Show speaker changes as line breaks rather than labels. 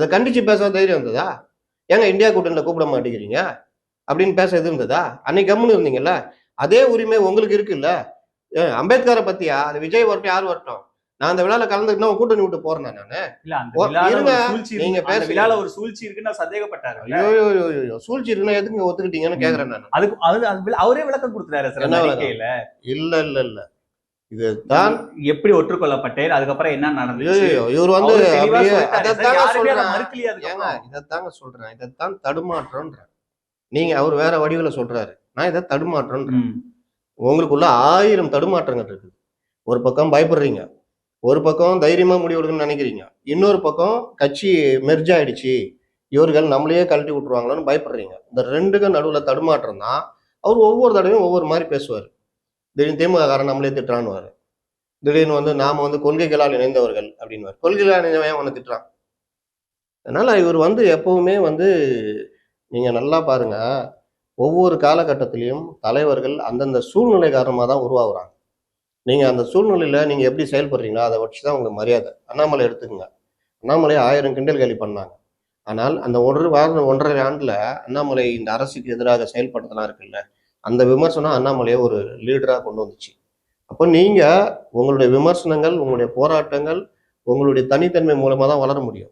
அதை கண்டிச்சு பேச தைரியம் இருந்ததா ஏங்க இந்தியா கூட்டணியில் கூப்பிட மாட்டேங்கிறீங்க? அப்படின்னு பேச எது இருந்ததா? அன்னைக்கு கம்முன்னு இருந்தீங்கல்ல? அதே உரிமை உங்களுக்கு இருக்குல்ல? அம்பேத்கரை பத்தியா? அது விஜய் வரட்டும் யார் வரட்டும்? நான் அந்த விழால கலந்துக்கிட்டா கூட்டணி விட்டு போறேன் நான்?
இல்ல
நீங்க பேசுங்க.
விழால ஒரு சூழ்ச்சி இருக்குன்னு சந்தேகப்பட்டாரு.
ஐயோ சூழ்ச்சி இருக்குன்னா எதுக்கு ஒத்துக்கிட்டீங்கன்னு கேக்குறேன் நான்.
அதுக்கு அவரே விளக்கம் கொடுத்துட்டாரு? அறிக்கையில.
இல்ல இல்ல. இதுதான்
எப்படி ஒற்றுக்கொள்ளப்பட்டேன்? அதுக்கப்புறம் என்ன
ஐயோ, இவர் வந்து. இதைத்தாங்க சொல்றேன். இதைத்தான் தடுமாற்றம்ன்றேன் நீங்க அவர் வேற வடிவுல சொல்றாரு. நான் இதை தடுமாற்றம்ன்றேன்
ம்.
உங்களுக்குள்ள ஆயிரம் தடுமாற்றங்கள் இருக்குது. ஒரு பக்கம் பயப்படுறீங்க. ஒரு பக்கம் தைரியமா முடிவெடுக்கணும்னு நினைக்கிறீங்க. இன்னொரு பக்கம் கட்சி மெர்ஜ் ஆயிடுச்சு. இவர்கள் நம்மளையே கழட்டி விட்டுருவாங்களோன்னு பயப்படுறீங்க. இந்த ரெண்டுக்கும் நடுவுல தடுமாற்றம் தான். அவர் ஒவ்வொரு தடவையும் ஒவ்வொரு மாதிரி பேசுவார். திடீர்னு திமுககாரன் நம்மளே திட்டுறான்னுவாரு. திடீர்னு வந்து நாம வந்து கொள்கைகளால் இணைந்தவர்கள் அப்படின்னு கொள்கைகளால் இணைந்தவன் அவனை திட்டுறான்? அதனால இவர் வந்து எப்பவுமே வந்து நீங்க நல்லா பாருங்க. ஒவ்வொரு காலகட்டத்திலையும் தலைவர்கள் அந்தந்த சூழ்நிலை காரணமாக தான் உருவாகுறாங்க. நீங்க அந்த சூழ்நிலையில நீங்க எப்படி செயல்படுறீங்களோ அதை வச்சு தான் உங்க மரியாதை. அண்ணாமலை எடுத்துக்கங்க. அண்ணாமலை ஆயிரம் கிண்டல் கேலி பண்ணாங்க. ஆனால் அந்த ஒரு வாரம் ஒன்றரை ஆண்டுல அண்ணாமலை இந்த அரசுக்கு எதிராக செயல்படுத்தலாம் இருக்குல்ல. அந்த விமர்சனம் அண்ணாமலையை ஒரு லீடராக கொண்டு வந்துச்சு. அப்போ நீங்கள் உங்களுடைய விமர்சனங்கள் உங்களுடைய போராட்டங்கள் உங்களுடைய தனித்தன்மை மூலமாக தான் வளர முடியும்.